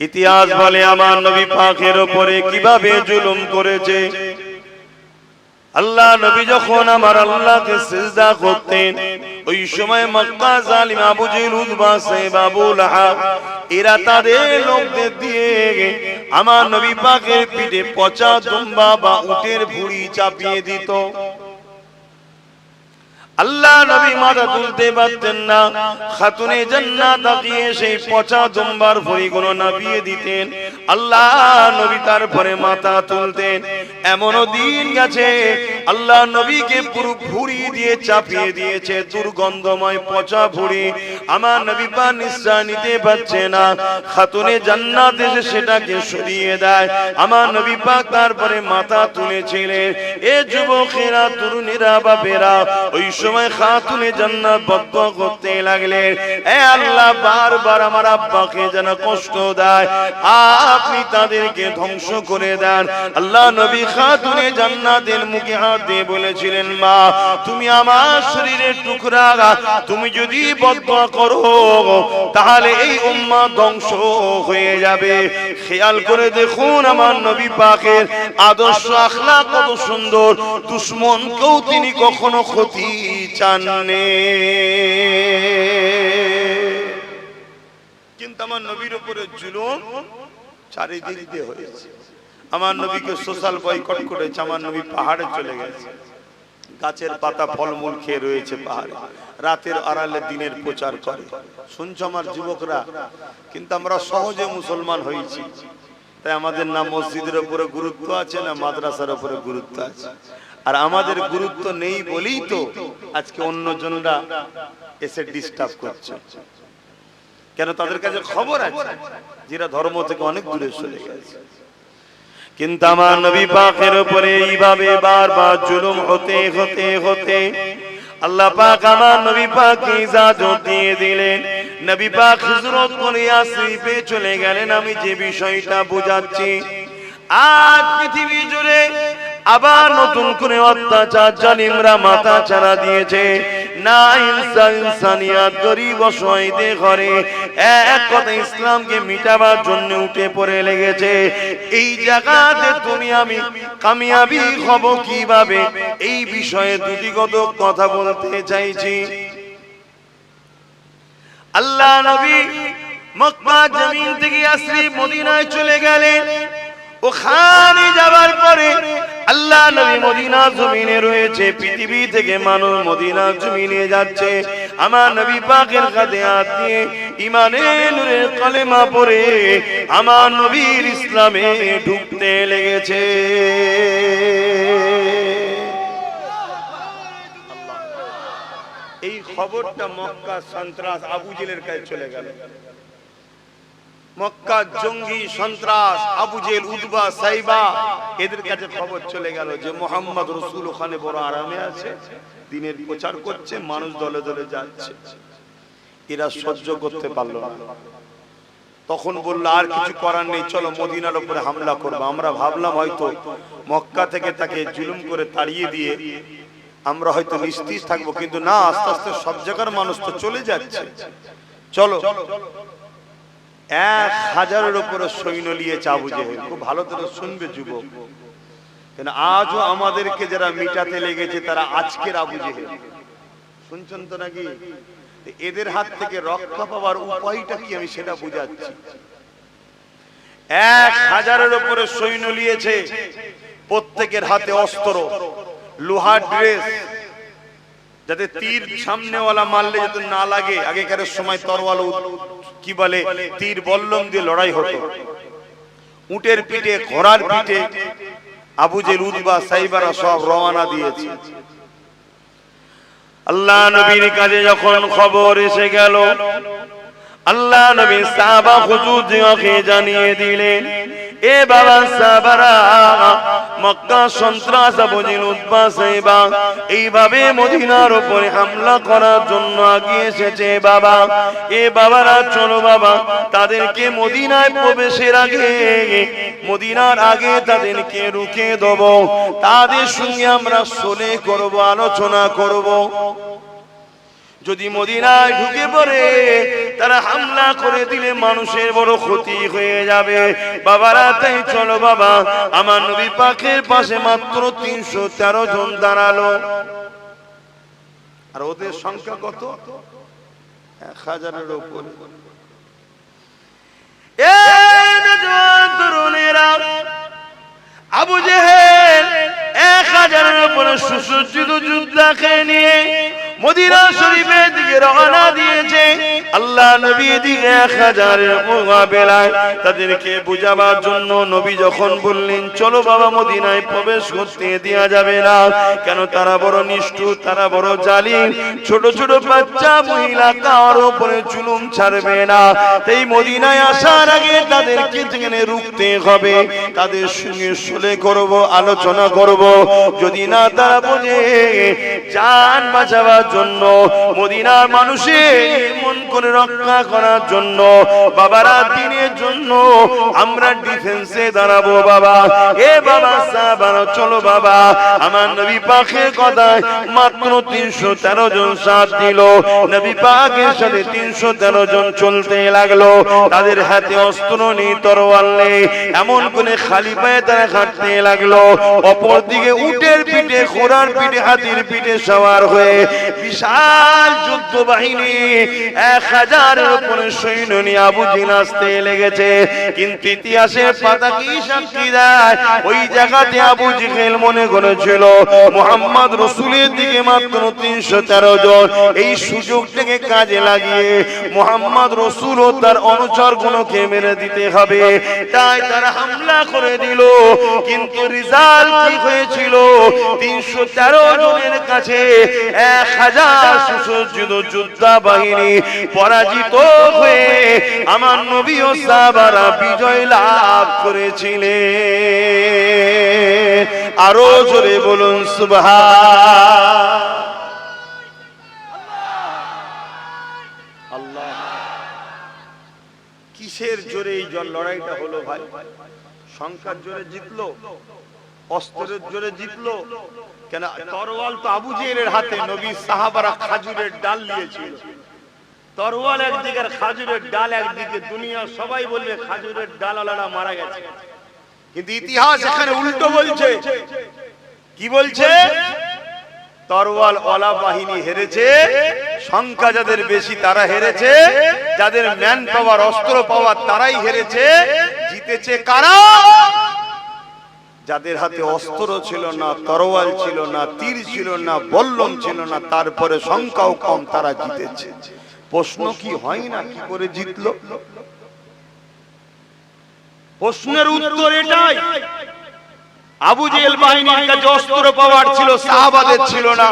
ইতিহাস বলে আমার নবী পাকের ওপরে কীভাবে জুলুম করেছে? আল্লাহ নবী যখন আমার আল্লাহকে সিজদা করতেন ওই সময় মক্কা জালিম আবু জেল উদ্বা সাহেব আবু লাহাব এরা তাদের লোকদের দিয়ে আমার নবী পাকের পিঠে পচা দুম্বা বা উটের ভুড়ি চাপিয়ে দিত। আল্লাহ নবী মাথা তুলতে পারতেন না। খাতুনে জান্নাত তাকিয়ে সেই পচা জম্বার ভরিগুলো নাবিয়ে দিতেন। আল্লাহ নবী তারপরে মাথা তুলতেন। এমনও দিন গেছে, আল্লাহ নবীকে পুরো ভুড়ি দিয়ে চাপিয়ে দিয়েছে, দুর্গন্ধময় পচা ভুড়ি। আমার নবী পা নিঃশ্বাস নিতে পারছে না। খাতুনে জান্নাত এসে সেটাকে সরিয়ে দেয়। আমার নবী পাক তারপরে মাথা তুলেছিলেন। এ যুবকেরা, তরুণীরা, বাপেরা, ওই সময় খাতুনে জান্নাত বদ্ধ করতে লাগলেন এ আল্লাহ বারবার আমার আব্বাকে যেন কষ্ট দেয়, আপনি তাদেরকে ধ্বংস করে দেন। আল্লাহ নবী খাতুনে জান্নাতের মুখে হাত দিয়ে বলেছিলেন, মা, তুমি আমার শরীরের টুকরা, তুমি যদি বদ্ধ করো, তাহলে এই উম্মা ধ্বংস হয়ে যাবে। খেয়াল করে দেখুন আমার নবী পাকের আদর্শ আখলা কত সুন্দর। দুশ্মনকেও তিনি কখনো ক্ষতি চাননি। কিন্তু আমার নবীর উপরে জুলুম চারিদিক দিয়ে হয়েছে। আমার নবীকে সোশ্যাল বয়কট করেছে, আমার নবী পাহাড়ে চলে গেছে। গাছের পাতা, ফলমূল খেয়ে রয়েছে পাহাড়ে। রাতের আড়ালে দিনের প্রচার করে। শুনছ আমার যুবকরা? কিন্তু আমরা সহজে মুসলমান হয়েছি। তাই আমাদের না মসজিদের উপরে গুরুত্ব আছে, না মাদ্রাসার উপরে গুরুত্ব আছে। আর আমাদের গুরুত্ব নেই বলেই তো আজকে অন্যজনরা এসে ডিস্টার্ব করছে। কেন তাদের কাছে খবর আছে? যেটা ধর্ম থেকে অনেক দূরে চলে গেছে। কিন্তু আমার নবী পাকের উপরে এইভাবে বারবার জুলুম হতে হতে হতে আল্লাহ পাক আমার নবী পাক ইজাজত দিয়ে দিলেন। নবী পাক হিজরত করে আসরিফে চলে গেলেন। আমি যে বিষয়টা বুঝাচ্ছি, আজ পৃথিবী জুড়ে আবার নতুন করে অত্যাচার জালিমরা মাথা চারা দিয়েছে। না, ইনসান, ইনসানিয়াত, গরিব অসহায়দের ঘরে এক কথা ইসলামকে মিটাবার জন্য উঠে পড়ে লেগেছে। এই জায়গাতে তুমি আমি কামিয়াবি হব কীভাবে? এই বিষয়ে দুটিগত কথা বলতে চাইছি। আল্লাহ নবী মক্কা জমিন থেকে আসরি মদিনায় চলে গেলেন। ওখানে যাবার পরে আল্লাহ নবী মদিনা জমিনে রয়েছে, পৃথিবী থেকে মানুষ মদিনা জমিনে যাচ্ছে। আমার নবী পাকের কাছে হাত দিয়ে ইমানের নূরের কলেমা পড়ে আমার নবীর ইসলামে ঢুকতে লেগেছে। এই খবরটা মক্কা সন্ত্রাস আবু জেলের কাছে চলে গেল। মক্কা জঙ্গি সন্ত্রাস, আবু জেল, উদবা, সাইবা, এদের কাছে খবর চলে গেল যে মোহাম্মদ রসুল ওখানে বড় আরামে আছে, দিনের প্রচার করছে, মানুষ দলে দলে যাচ্ছে। এরা সহ্য করতে পারল না। তখন বলল, আর কিছু করার নেই, চলো মদিনার উপরে হামলা করব। আমরা ভাবলাম হয়তো মক্কা থেকে তাকে জুলুম করে তাড়িয়ে দিয়ে আমরা হয়তো নিস্তিজ থাকব, কিন্তু না, আস্তে আস্তে সব জায়গার মানুষ তো চলে যাচ্ছে। চলো এক হাজারের উপরে সৈন্য নিয়েছে আবু জেহেল খুব ভালো করে শুনবে যুবক। কেন আজও আমাদেরকে যারা মিটাতে লেগেছে, তারা আজকের আবু জেহেল। শুনছেন তো নাকি? এদের হাত থেকে রক্ষা পাওয়ার উপায়টা কি আমি সেটা বুঝাচ্ছি। এক হাজারের উপরে সৈন্য নিয়েছে, প্রত্যেকের হাতে অস্ত্র, লোহার ড্রেস, যাতে তীর সামনেওয়ালা মারলে যাতে না লাগে, আগেকার সময় তরওয়াল কি বলে, তীর বল্লম দিয়ে লড়াই হতো। উটের পিঠে, ঘোড়ার পিঠে আবু জেল উদবা সাইবারা সব রওনা দিয়েছে। আল্লাহ নবীর কাছে যখন খবর এসে গেল, আল্লাহ নবী সাহাবা হুজুরকে জানিয়ে দিলেন এ বাবা সাহাবারা মক্কা সন্ত্রাস বুঝিল উদ্বাসেবা এইভাবে মদিনার উপরে হামলা করার জন্য আগিয়ে এসেছে বাবা। এ বাবারা, চলো বাবা, তাদেরকে মদিনায় প্রবেশের আগে, মদিনার আগে তাদেরকে রুখে দেব। তাদের সঙ্গে আমরা সোলে করব, আলোচনা করব। যদি মদিনায় ঢুকে পড়ে, তারা হামলা করে দিলে মানুষের বড় ক্ষতি হয়ে যাবে। বাবারা, তাই চলো বাবা, আমার নবী পাখের পাশে মাত্র তিনশো তেরো জন দাঁড়াল। আর ওদের সংখ্যা কত? এক হাজারের তরুণেরা, আবু জেহেল এক হাজারের উপরে সুসজ্জিত যোদ্ধাকে নিয়ে মদিনা শরীফের দিকে রওনা দিয়েছে। আল্লাহ নবী দিকে এক হাজারের মোকাবেলায় তাদেরকে বুঝাবার জন্য নবী যখন বললেন, চলো বাবা মদিনায় প্রবেশ করতে দেওয়া যাবে না। কেন তারা বড় নিষ্ঠুর, তারা বড় জালিম। ছোট ছোট বাচ্চা, মহিলা, কার উপরে চুলুম ছাড়বে না। এই মদিনায় আসার আগে তাদেরকে যেখানে রুখতে হবে, তাদের সঙ্গে শুলে করব, আলোচনা করব। যদি না তারা বোঝে জান বাঁচাবার জন্য, মদিনার মানুষের মন করে রক্ষা করার জন্য, বাবারা দিনের জন্য আমরা ডিফেন্সে দাঁড়াবো, বাবা। এ বাবা, সাহাবারা, চলো বাবা। আমার নবী পাখের কথায় মাত্র তিনশো তেরো জন সাথ দিল। নবী পাকের সাথে তিনশো তেরো জন চলতে লাগল। তাদের হাতে অস্ত্র নেই, তরোয়াল নেই। এমন করে খালি পায়ে তারা হাঁটতে লাগল। অপর দিকে উটের পিঠে, ঘোড়ার পিঠে, হাতির পিঠে সওয়ার হয়ে বিশাল যুদ্ধ বাহিনী এক হাজারের উপরে সৈন্য নিয়ে আবু জিন আসতে লেগেছে। কিন্তু ইতিহাসের পাতা কি সাক্ষী দেয়? ওই জায়গাতে আবু জিহেল মনে করেছিল, মোহাম্মদ রসুলের দিকে মাত্র তিনশো তেরো জন। এই সুযোগটাকে কাজে লাগিয়ে মোহাম্মদ রসুল ও তার অনুচর গুলোকে মেরে দিতে হবে। তাই তারা হামলা করে দিল। কিন্তু রিজাল্ট হয়েছিল? তিনশো তেরো জনের কাছে এক হাজার সুসজ্জিত যোদ্ধা বাহিনী পরাজিত হয়ে আমার নবী ও সাহাবারা বিজয় লাভ করেছিলেন। আরও জোরে বলুন কিসের জোরে এই লড়াইটা হলো ভাই? সংখ্যার জোরে জিতলো? অস্ত্রের জোরে জিতলো? কেন তরোয়াল তো আবু জেহেলের হাতে নবী সাহাবারা খাজুরের ডাল নিয়েছিল। তরোয়াল একদিকে আর খাজুরের ডাল একদিকে, দুনিয়া সবাই বলবে খাজুরের ডাল আলাদা মারা গেছে। কিন্তু ইতিহাস এখানে উল্টো বলছে। কি বলছে? তরোয়াল ওলা বাহিনী হেরেছে, সংখ্যা যাদের বেশি তারা হেরেছে, যাদের ম্যান পাওয়ার অস্ত্র পাওয়ার তারাই হেরেছে, জিতেছে কারা? যাদের হাতে অস্ত্র ছিল না, তরোয়াল ছিল না, তীর ছিল না, বল্লম ছিল না, তারপরে সংখ্যাও কম তারা জিতেছে। প্রশ্ন কি হয় না? কি করে জিতলো? প্রশ্নের উত্তর এটাই। আবু জেল বাহিনীর কাছে অস্ত্র পাওয়ার ছিল সাহাবাদের ছিল না।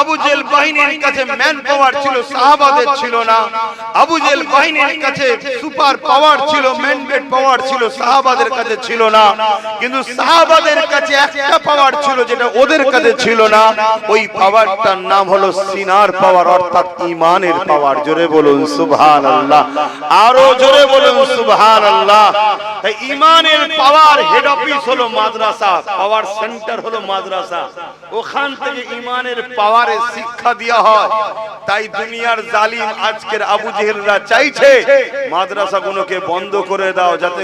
আবু জেল বাহিনীর কাছে ম্যান পাওয়ার ছিল সাহাবাদের ছিল না। আবু জেল বাহিনীর কাছে সুপার পাওয়ার ছিল ম্যান্ডেট পাওয়ার ছিল সাহাবাদের কাছে ছিল না। কিন্তু সাহাবাদের কাছে একটা পাওয়ার ছিল যেটা ওদের কাছে ছিল না। ওই পাওয়ারটার নাম হলো সিনার পাওয়ার অর্থাৎ ইমানের পাওয়ার জোরে বলুন সুবহানাল্লাহ। আরও জোরে বলুন সুবহানাল্লাহ। তাই ইমানের পাওয়ার হেড অফিস হলো মাদ্রাসা পাওয়ার সেন্টার হলো মাদ্রাসা। ওখান থেকে ইমানের পাওয়ারে শিক্ষা দেওয়া হয়। তাই দুনিয়ার জালিম আজকের আবু জেহেলরা চাইছে মাদ্রাসা গুলোকে বন্ধ করে দাও যাতে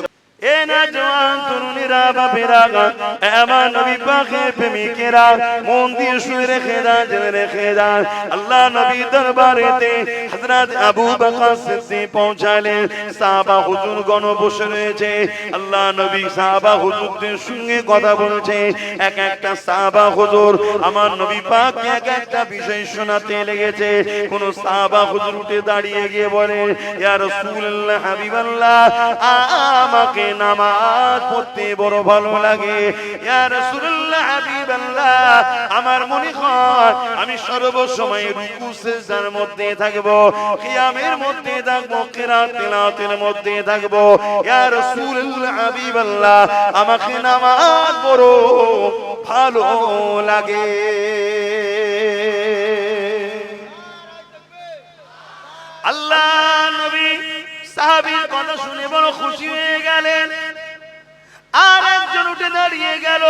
আল্লাহ নবী সাহাবা হুজুরদের সঙ্গে কথা বলছে। এক একটা সাহাবা হুজুর আমার নবী পাক এক একটা বিষয় শোনাতে লেগেছে। কোন সাহাবা হুজুর উঠে দাঁড়িয়ে গিয়ে বলে আমাকে নামাজ পড়তে বড় ভালো লাগে। আমার মনে হয় আমি সর্ব সময় রুকু, সিজদার মধ্যে থাকব, কিয়ামের মধ্যে থাকব, কিরাত, তিলাওয়াতের মধ্যে থাকব। ইয়া রাসূলুল্লাহ, হাবিবাল্লাহ, আমাকে নামাজ পড়ো, ভালো লাগে। আল্লাহ নবী সাহাবীর কথা শুনে বড় খুশি হয়ে গেলেন আর উঠে দাঁড়িয়ে গেল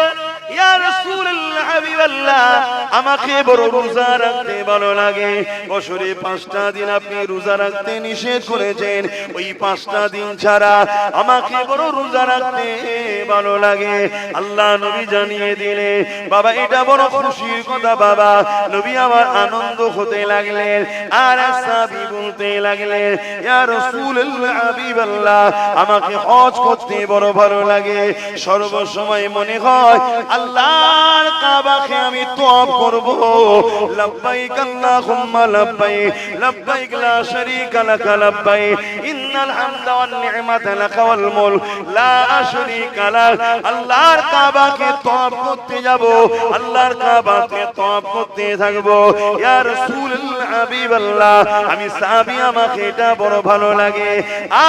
আমাকে বড় রোজা রাখতে ভালো লাগে। বছরে পাঁচটা দিন আপনি রোজা রাখতে নিষেধ করেছেন। ওই পাঁচটা দিন ছাড়া আমাকে বড় রোজা রাখতে ভালো লাগে। আল্লাহ নবী জানিয়ে দিলে বাবা, এটা বড় খুশির কথা, বাবা। নবী আমার আনন্দ হতে লাগলেন, আর সাহাবী বলতে লাগলেন আমাকে হজ করতে বড় ভালো লাগে। সর্বসময় মনে হয়, আল্লাহর কাবাকে আমি তওয়াব করব। লাব্বাইক আল্লাহুম্মা লাব্বাইক লাব্বাইক লা শারীকা লাক লাব্বাইক ইন্নাল হামদা ওয়ান নি'মাতা লাক ওয়াল মুলক, লা শারীকা লাক আল্লাহর কাবাকে তওয়াব করতে যাব, আল্লাহর কাবাকে তওয়াব করতে থাকব। ইয়া রাসূলুল্লাহ হাবিবাল্লাহ, আমি সাহাবী, আমাকে এটা বড় ভালো লাগে।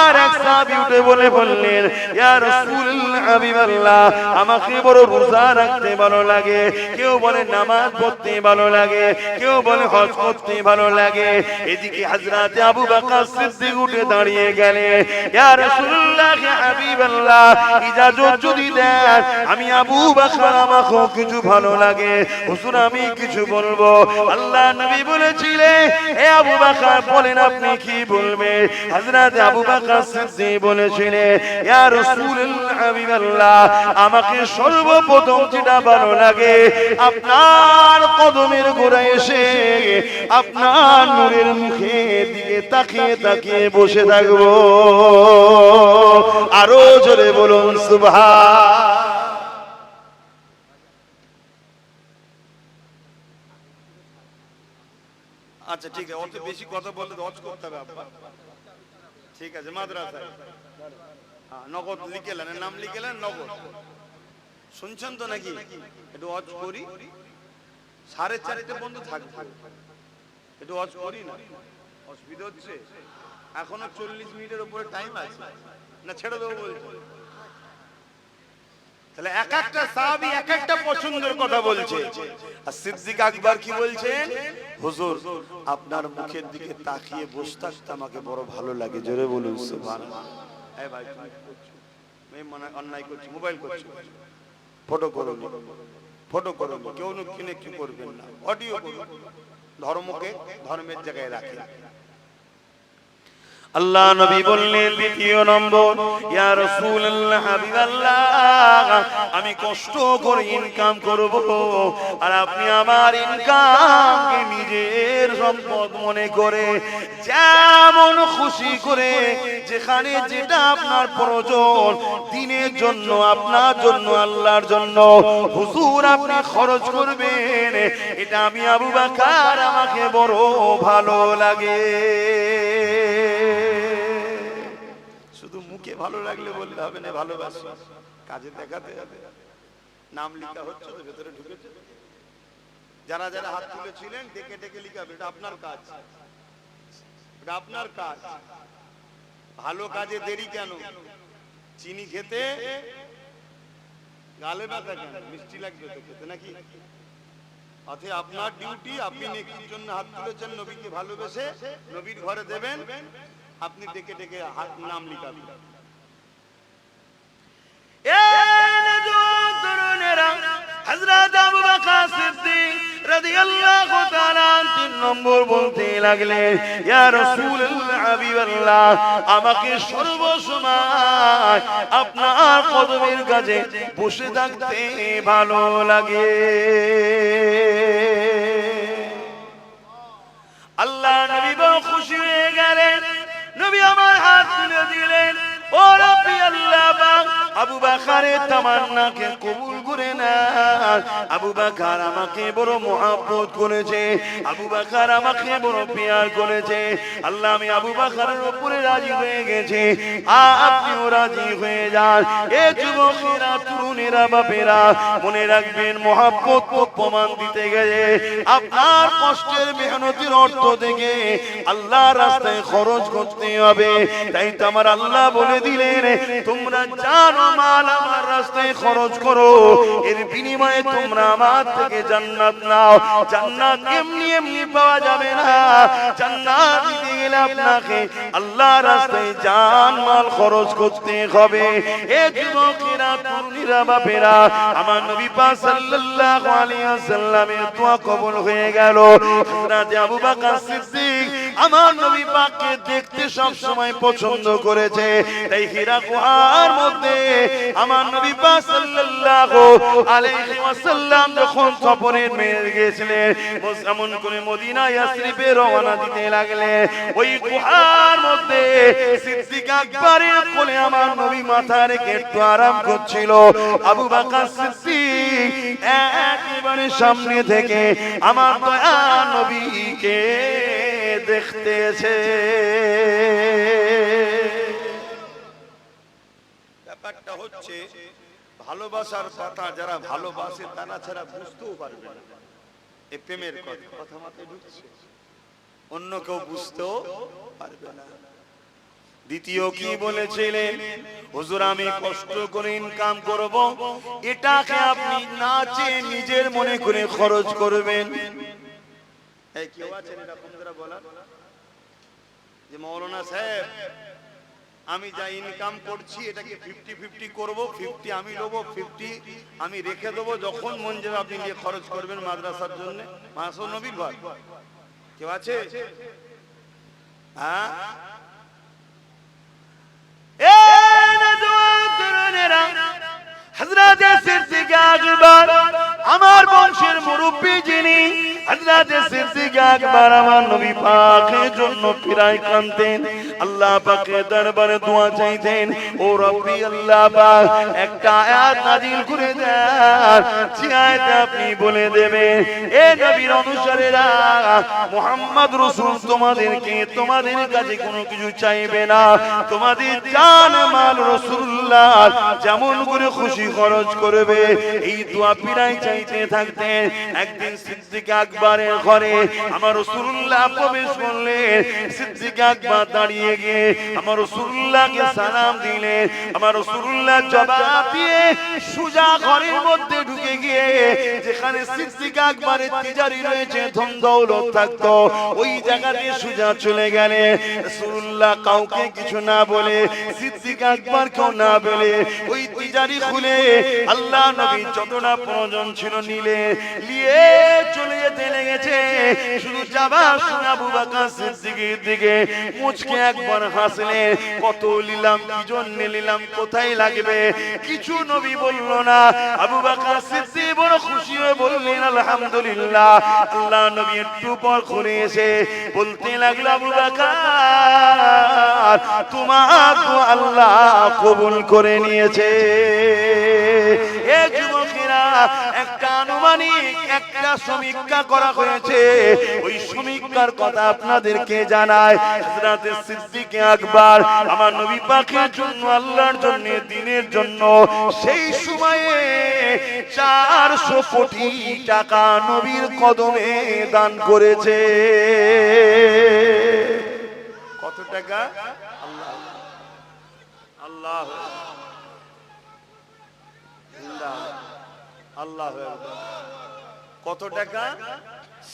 আর এক সাহাবী উঠে বলে বললেন, ইয়া রাসূলুল্লাহ আমাকে বড় রোজা রাখতে ভালো লাগে। কেউ বলে নামাজ পড়তে ভালো লাগে, কেউ বলে হজ করতে ভালো লাগে। এদিকে হযরতে আবু সিদ্দিক উঠে দাঁড়িয়ে দেন, আমি আবু আমাকে কিছু ভালো লাগে। আমি কিছু বলব। আল্লাহ নবী বলেছিলেন হে আবু বকর, বলেন আপনি কি বলবেন? হযরত আবু বকর সিদ্দিক বলেছিলেন আমাকে সর্বপ্রথম যেটা ভালো লাগে আপনার কদমের গোড়ায় এসে আপনার নূরের মুখে দিকে তাকিয়ে তাকিয়ে বসে থাকব। আরও জোরে বলুন সুবহান। আচ্ছা ঠিক আছে অত বেশি কথা বললে রজ করতে হবে আপনার। ঠিক আছে মাদ্রাসায়। হ্যাঁ, নগদ লিখেলেন নাম লিখেলেন নগদ। শুনছেন তো নাকি? একটু অজ করি। সাড়ে চারটে পর্যন্ত থাকবে। একটু অজ করি না? অসুবিধা হচ্ছে? এখনও চল্লিশ মিনিটের উপরে টাইম আছে। না, ছেড়ে দেবো বলছি। তাহলে এক একটা সাহাবী এক একটা পছন্দের কথা বলছে। আর সিদ্দিক আকবর কি বলছেন? হুজুর, আপনার মুখের দিকে তাকিয়ে বসে থাকতে আমাকে বড় ভালো লাগে। জোরে বলুন, সুবহানাল্লাহ। এই ভাই তুমি কি করছ? আমি মনে অন্যায় করছি মোবাইল করছি। ফটো করুন ফটো করুন কেউ কিনে কি করবেন না। অডিও করুন ধর্মকে ধর্মের জায়গায় রাখেন আল্লাহ নবী বললেন, দ্বিতীয় নম্বর, ইয়া রাসূলুল্লাহ, হাবিবাল্লাহ, আমি কষ্ট করে ইনকাম করব আর আপনি আমার ইনকামকে নিজের সম্পদ মনে করে যেমন খুশি করে যেখানে যেটা আপনার প্রয়োজন, দিনের জন্য, আপনার জন্য, আল্লাহর জন্য হুজুর আপনি খরচ করবেন। এটা আমি আবু বাকার আমাকে বড় ভালো লাগে। মুখে ভালো লাগলে বললে হবে না, ভালোবাসি। কাজে দেখাতে হবে। নাম লেখা হচ্ছে তো ভেতরে ঢুকেছে। যারা যারা হাত তুলেছিলেন, ডেকে ডেকে লিখাবে এটা আপনার কাজ। এটা আপনার কাজ। ভালো কাজে দেরি কেন? চিনি খেতে? গালে ব্যথা কেন? মিষ্টি লাগবে তো খেতে নাকি? অথে আপনার ডিউটি আপনি নেকির জন্য হাত তুলেছেন, নবীকে ভালোবেসে। নবীর ঘরে দেবেন। আপনি ডেকে ডেকে হাত নাম লিখাবেন আমাকে সর্বসময় আপনার কদমের কাছে বসে থাকতে ভালো লাগে। আল্লাহ নবী খুশি হয়ে গেলেন। নবী আমার হাত তুলে দিলেন। আবু তামান্নাকে কবুল করে না আবু বাকার আমাকে বড় করেছে। আবু বাকার আমাকে বড় করেছে। আল্লাহ, আমি আবু বাকারের উপরে রাজি হয়ে গেছে। আপনিও রাজি হয়ে যান। এ যুবকেরা, তরুণেরা, বাপেরা, মনে রাখবেন মহাব্বত প্রমাণ দিতে গেলে আপনার কষ্টের মেহনতির অর্থ থেকে আল্লাহ রাস্তায় খরচ করতে হবে। তাই তো আমার আল্লাহ বলে দিলেন তোমরা জানো মাল আমার রাস্তায় খরচ করো। এর বিনিময়ে তোমরা আমার থেকে জান্নাত নাও। জান্নাত এমনি এমনি পাওয়া যাবে না। জান্নাত দিতে গেলে আপনাকে আল্লাহ রাস্তায় জান মাল খরচ করতে হবে। এ যুবকেরা, তরুণীরা, বাপেরা, আমার নবী পাক সাল্লাল্লাহু আলাইহি ওয়াসাল্লামের দোয়া কবুল হয়ে গেল। হযরত আবু বকর সিদ্দিক আমার নবী পাককে দেখতে সব সময় পছন্দ করেছে। তাই হীরা গুহার মধ্যে আমার নবী পাক সাল্লাল্লাহু আলাইহি ওয়াসাল্লাম যখন সফরে মেরে গিয়েছিলেন এমন করে মদিনা ইয়াসরিবে রওনা দিতে লাগলেন। ওই গুহার মধ্যে সিদ্দিক আকবরের কোলে আমার নবী মাথা রেখে একটু আরাম করছিল। আবু বকর সিদ্দিক একেবারে সামনে থেকে আমার দয়া নবীকে দেখতেছে। ব্যাপারটা হচ্ছে, ভালোবাসার কথা যারা ভালোবাসে, তারা ছাড়া বুঝতেও পারবে না। এ প্রেমের কথা মাথায় ঢুকছে। অন্য কেউ বুঝতেও পারবে না। দ্বিতীয় কি বলেছিলেন? হুজুর, আমি কষ্ট করে ইনকাম করব। এটাকে আপনি না চেয়ে নিজের মনে করে খরচ করবেন। এই কেউ আছেন এরকম যারা বলার? যে মৌলানা আমি যা ইনকাম করছি, এটাকে ফিফটি ফিফটি করব ফিফটি আমি নেব ফিফটি আমি রেখে দেবো, যখন মন যাবে আপনি নিয়ে খরচ করবেন মাদ্রাসার জন্য। মাসো নবীর ভাই কেউ আছে? হ্যাঁ? আমার বংশের যিনি হযরতে সিদ্দিক আকবর আমার নবী পাকের জন্য ফিরাই কানতেন আল্লাহ পাকের দরবারে দোয়া চাইতেন, ও রব্বি আল্লাহ পাক, একটা আয়াত নাজিল করে দেন। যে আয়াতে আপনি বলে দেবেন, এ নবীর অনুসারীরা, মুহাম্মদ রাসূল তোমাদেরকে, তোমাদের কাছে কোনো কিছু চাইবে না। তোমাদের জান, মাল রাসূলুল্লাহ যেমন করে খুশি খরচ করবে, এই দোয়া পিরাই চাইতে থাকতেন। একদিন সিদ্দিক আকবরের ঘরে আমার রাসূলুল্লাহ প্রবেশ করলেন। সিদ্দিক আকবর দাঁড়িয়ে গিয়ে আমার রাসূলুল্লাহকে সালাম দিলেন আমার রাসূলুল্লাহ জবাব দিয়ে সুজা ঘরের মধ্যে ঢুকে গিয়ে যেখানে সিদ্দিক আকবরের তিজারি রয়েছে ধন দৌলত থাকতো, ওই জায়গাতে সুজা চলে গেলে রাসূলুল্লাহ কাউকে কিছু না বলে, সিদ্দিক আকবর কেউ না বলে, ওই তিজারি খুলে আল্লাহ নবী যতটা প্রয়োজন ছিল নিলে, নিয়ে চলে যেতে লেগেছে। শুধু সিদ্দিকের দিকে মুচকে একবার কত কি জন্য কোথায় লাগবে? কিছু নবী বলল না। আবু সিদ্দিক বড় খুশি হয়ে বললেন, আলহামদুলিল্লাহ, আল্লাহ নবী একটু পর ঘুরে এসে বলতে লাগল, আবু তোমার আল্লাহ কবুল করে নিয়েছে। এ একটা আনুমানিক একটা সমীক্ষা করা হয়েছে। ওই সমীক্ষার কথা আপনাদেরকে জানায়? হযরতে সিদ্দিক আকবর, আমার নবী পাকের জন্য, আল্লাহর জন্য, দিনের জন্য, সেই সময়ে চারশো কোটি টাকা নবীর কদমে দান করেছে। কত টাকা? আল্লাহ। আল্লাহ। আল্লাহ কত টাকা?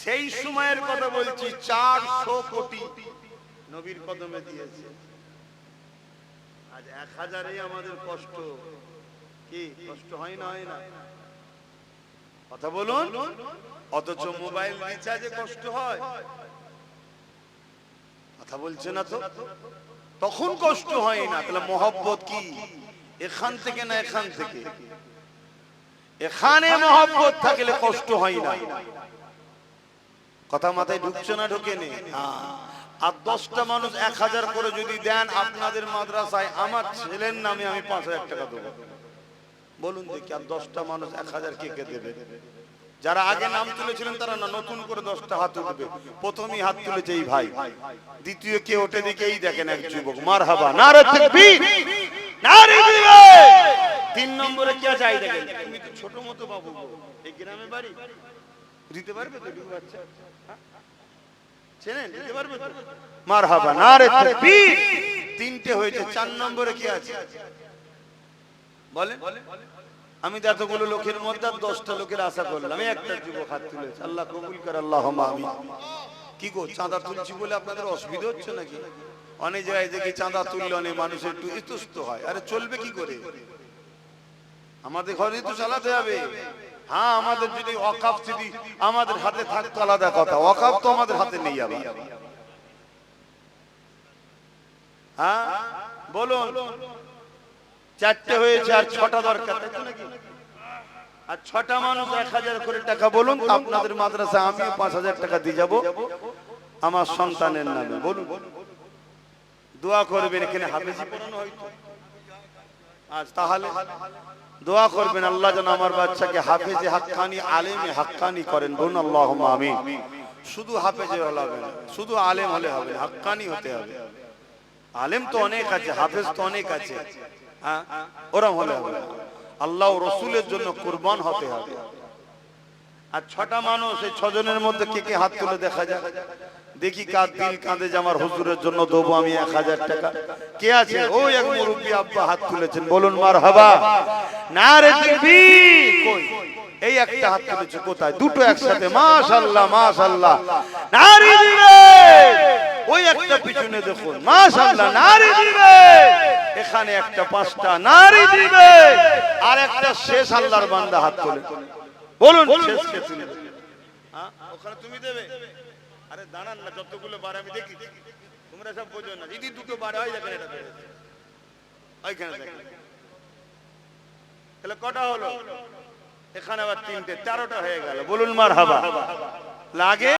সেই সময়ের কথা বলছি চারশো কোটি। নবীর কদমে দিয়েছে। আজ এক হাজারে আমাদের কষ্ট। কি কষ্ট হয় না হয় না? কথা বলুন। অথচ মোবাইল রিচার্জে কষ্ট হয়। কথা বলছে না তো? তখন কষ্ট হয় না। তাহলে মহব্বত কি? এখান থেকে না এখান থেকে? এখানে মহব্বত থাকলে কষ্ট হয় না। কথা মাথায় ঢুকছে না, ঢুকে নে? আর দশটা মানুষ এক হাজার করে যদি দেন, আপনাদের মাদ্রাসায় আমার ছেলের নামে আমি পাঁচ হাজার টাকা দেবো। বলুন দেখি, আর দশটা মানুষ এক হাজার কে কে দেবে? যারা আগে নাম তুলেছিলেন, তারা না নতুন করে দশটা হাত উঠবে? প্রথমেই হাত তুলেছে এই ভাই। দ্বিতীয় কে ওঠে দিকে এই দেখেন এক যুবক। মার হাবা নারে তাকবীর! তিন নম্বরে কে চাই দেখেন। তুমি তো ছোট মতো বাবু এই গ্রামে বাড়ি? দিতে পারবে তো দুটো বাচ্চা? চেনেন? দিতে পারবে মার হাবা নারে তাকবীর তিনটে হয়েছে চার নম্বরে কি আছে? বলেন। আমি তো এতগুলো লোকের মধ্যে দশটা লোকের আশা করলাম। এই একটা যুবক হাত তুলেছে। আল্লাহ কবুল করে আল্লাহ আমি কি গো চাঁদা তুলছি বলে আপনাদের অসুবিধা হচ্ছে নাকি? অনেক জায়গায় দেখি চাঁদা তুললে অনেক মানুষ একটু ইতস্ত হয়। আরে চলবে কি করে? আমাদের ঘরে তো চালাতে হবে। হ্যাঁ আমাদের যদি অকাপ যদি আমাদের হাতে থাকতো, আলাদা কথা। অকাপ তো আমাদের হাতে নেই যাবে হ্যাঁ বলুন। চারটে হয়েছে আর ছটা দরকার? আর ছটা মানুষ এক হাজার করে টাকা বলুন, আপনাদের মাদ্রাসা আমি পাঁচ হাজার টাকা দিয়ে যাব। আমার সন্তানের নামে, বলুন। দোয়া করবেন, এখানে হাফেজি পড়ানো হয়তো তাহলে দোয়া করবেন আল্লাহ যেন আমার বাচ্চাকে হাফেজে হাক্কানি, আলেমে হাক্কানি করেন। বলুন আল্লাহ আমি শুধু হাফেজে হলে শুধু আলেম হলে হবে হাক্কানি হতে হবে। আলেম তো অনেক আছে, হাফেজ তো অনেক আছে। হ্যাঁ ওরম হলে হবে আল্লাহ রসুলের জন্য কুরবান হতে হবে। আর ছটা মানুষ, এই ছজনের মধ্যে কে কে হাত তুলে দেখা যায় দেখি কার দিল কাঁদে যে আমার হুজুরের জন্য দেবো আমি এক হাজার টাকা। কে আছে? ওই এক মুরব্বী আব্বা হাত তুলেছেন। বলুন মার হাবা না রে এই একটা হাত তুলেছে কোথায়? দুটো একসাথে। মাশাআল্লাহ মাশাআল্লাহ নারী দিবে ওই একটা পিছনে দেখুন। মাশাআল্লাহ নারী দিবে এখানে একটা পাঁচটা। নারী দিবে আর একটা শেষ আল্লাহর বান্দা হাত তোলে। বলুন, শেষ কে তুলে হ্যাঁ ওখানে তুমি দেবে। আরে দাঁড়ান না, যতগুলো বার আমি দেখি, তোমরা সব বোঝো না। যদি দুটো বার হয় যাবে এটা ওইখানে তাহলে কটা হলো? এখানে আবার তিনটে, তেরোটা হয়ে গেল। বলুন মার হাবা লাগে?